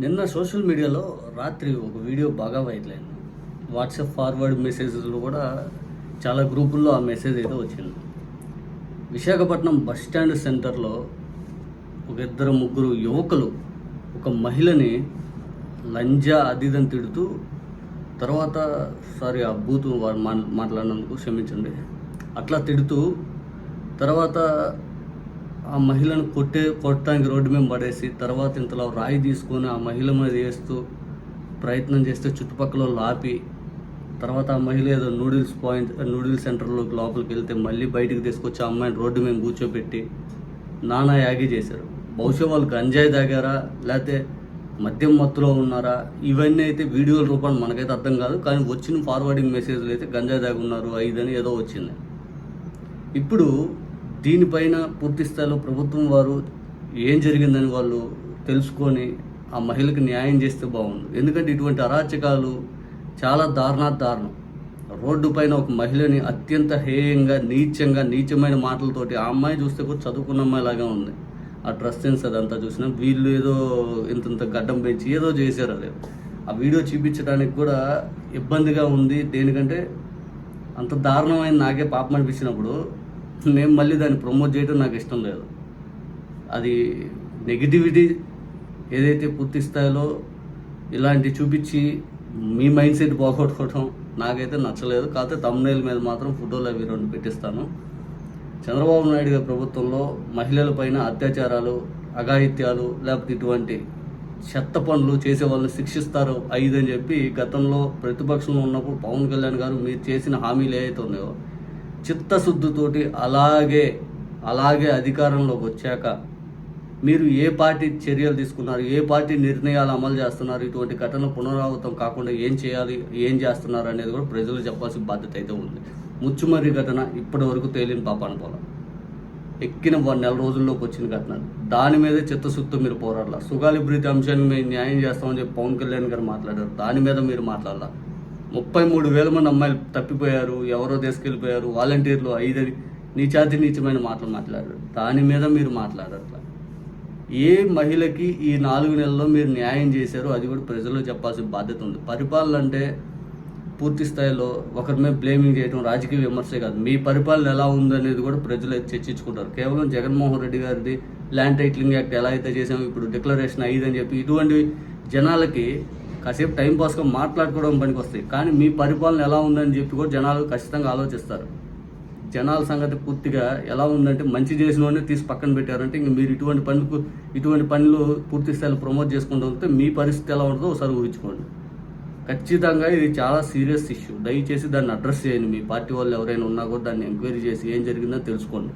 నిన్న సోషల్ మీడియాలో రాత్రి ఒక వీడియో బాగా వైరల్ అయింది. వాట్సాప్ ఫార్వర్డ్ మెసేజెస్లో కూడా చాలా గ్రూపుల్లో ఆ మెసేజ్ అయితే వచ్చింది. విశాఖపట్నం బస్ స్టాండ్ సెంటర్లో ఒక ఇద్దరు ముగ్గురు యువకులు ఒక మహిళని లంజా అదిదని తిడుతూ తర్వాత సారీ ఆ బూతు మాట్లాడినందుకు క్షమించండి అట్లా తిడుతూ తర్వాత ఆ మహిళను కొట్టే కొట్టడానికి రోడ్డు మీద పడేసి తర్వాత ఇంతలో రాయి తీసుకొని ఆ మహిళ మీద వేస్తూ ప్రయత్నం చేస్తే చుట్టుపక్కల లాపి ఆపి తర్వాత ఆ మహిళ ఏదో నూడిల్స్ పాయింట్ నూడిల్స్ సెంటర్లోకి లోపలికి వెళ్తే మళ్ళీ బయటికి తీసుకొచ్చి ఆ అమ్మాయిని రోడ్డు మీద కూర్చోబెట్టి నానా యాగి చేశారు. బహుశా వాళ్ళు గంజాయి తాగారా లేకపోతే మద్యం మత్తులో ఉన్నారా ఇవన్నీ అయితే వీడియోల రూపాన్ని మనకైతే అర్థం కాదు కానీ వచ్చిన ఫార్వర్డింగ్ మెసేజ్లు అయితే గంజాయి తాగున్నారు ఐదని ఏదో వచ్చింది. ఇప్పుడు దీనిపైన పూర్తి స్థాయిలో ప్రభుత్వం వారు ఏం జరిగిందని వాళ్ళు తెలుసుకొని ఆ మహిళకి న్యాయం చేస్తే బాగుండు. ఎందుకంటే ఇటువంటి అరాచకాలు చాలా దారుణా దారుణం. రోడ్డు పైన ఒక మహిళని అత్యంత హేయంగా నీచంగా నీచమైన మాటలతోటి ఆ అమ్మాయి చూస్తే కూడా చదువుకున్న అమ్మాయి లాగా ఉంది. ఆ డ్రెస్ సెన్స్ అదంతా చూసినా వీళ్ళు ఏదో ఇంతంత గడ్డం పెంచి ఏదో చేశారు అదే. ఆ వీడియో చూపించడానికి కూడా ఇబ్బందిగా ఉంది. దేనికంటే అంత దారుణమైన నాకే పాపం అనిపించినప్పుడు నేను మళ్ళీ దాన్ని ప్రమోట్ చేయడం నాకు ఇష్టం లేదు. అది నెగిటివిటీ ఏదైతే పూర్తి స్థాయిలో ఇలాంటి చూపించి మీ మైండ్ సెట్ పోగొట్టుకోవడం నాకైతే నచ్చలేదు. కాకపోతే తమ్నేల్ మీద మాత్రం ఫోటోలు అవి రెండు పెట్టిస్తాను. చంద్రబాబు నాయుడు గారి ప్రభుత్వంలో మహిళలపైన అత్యాచారాలు అఘాయిత్యాలు లేకపోతే ఇటువంటి చెత్త పనులు చేసే వాళ్ళని శిక్షిస్తారు ఐదు అని చెప్పి గతంలో ప్రతిపక్షంలో ఉన్నప్పుడు పవన్ కళ్యాణ్ గారు మీరు చేసిన హామీలు ఏవైతే ఉన్నాయో చిత్తశుద్ధితోటి అలాగే అలాగే అధికారంలోకి వచ్చాక మీరు ఏ పార్టీ చర్యలు తీసుకున్నారు ఏ పార్టీ నిర్ణయాలు అమలు చేస్తున్నారు ఇటువంటి ఘటనలు పునరావృతం కాకుండా ఏం చేయాలి ఏం చేస్తున్నారు అనేది కూడా ప్రజలు చెప్పాల్సిన బాధ్యత అయితే ఉంది. ముచ్చుమర్రి ఘటన ఇప్పటి వరకు తేలిన పాపాన పొలం ఎక్కిన వన్ నెల రోజుల్లోకి వచ్చిన ఘటన దాని మీద చిత్తశుద్ధితో మీరు పోరాడాల. సుగాలి ప్రీతి అంశాన్ని మేము న్యాయం చేస్తామని చెప్పి పవన్ కళ్యాణ్ గారు మాట్లాడారు. దాని మీద మీరు మాట్లాడాల. ముప్పై మూడు వేల మంది అమ్మాయిలు తప్పిపోయారు ఎవరో తీసుకెళ్ళిపోయారు వాలంటీర్లు ఐదని నీచాతి నీచమైన మాటలు మాట్లాడారు. దాని మీద మీరు మాట్లాడట్లా ఏ మహిళకి ఈ నాలుగు నెలల్లో మీరు న్యాయం చేశారో అది కూడా ప్రజల్లో చెప్పాల్సిన బాధ్యత ఉంది. పరిపాలన అంటే పూర్తి స్థాయిలో ఒకరి మీద బ్లేమింగ్ చేయడం రాజకీయ విమర్శే కాదు. మీ పరిపాలన ఎలా ఉందనేది కూడా ప్రజలు చర్చించుకుంటారు. కేవలం జగన్మోహన్ రెడ్డి గారిది ల్యాండ్ టైటిలింగ్ యాక్ట్ ఎలా అయితే చేసామో ఇప్పుడు డిక్లరేషన్ అయ్యిందని చెప్పి ఇటువంటి జనాలకి కాసేపు టైం పాస్గా మాట్లాడుకోవడం పనికి వస్తాయి. కానీ మీ పరిపాలన ఎలా ఉందని చెప్పి కూడా జనాలు ఖచ్చితంగా ఆలోచిస్తారు. జనాల సంగతి పూర్తిగా ఎలా ఉందంటే మంచి చేసిన వాడిని తీసి పక్కన పెట్టారంటే ఇంక మీరు ఇటువంటి పనులకు ఇటువంటి పనులు పూర్తి స్థాయిలో ప్రమోట్ చేసుకుంటూ మీ పరిస్థితి ఎలా ఉంటుందో ఒకసారి ఊహించుకోండి. ఖచ్చితంగా ఇది చాలా సీరియస్ ఇష్యూ. దయచేసి దాన్ని అడ్రస్ చేయండి. మీ పార్టీ వాళ్ళు ఎవరైనా ఉన్నా కూడా దాన్ని ఎంక్వైరీ చేసి ఏం జరిగిందో తెలుసుకోండి.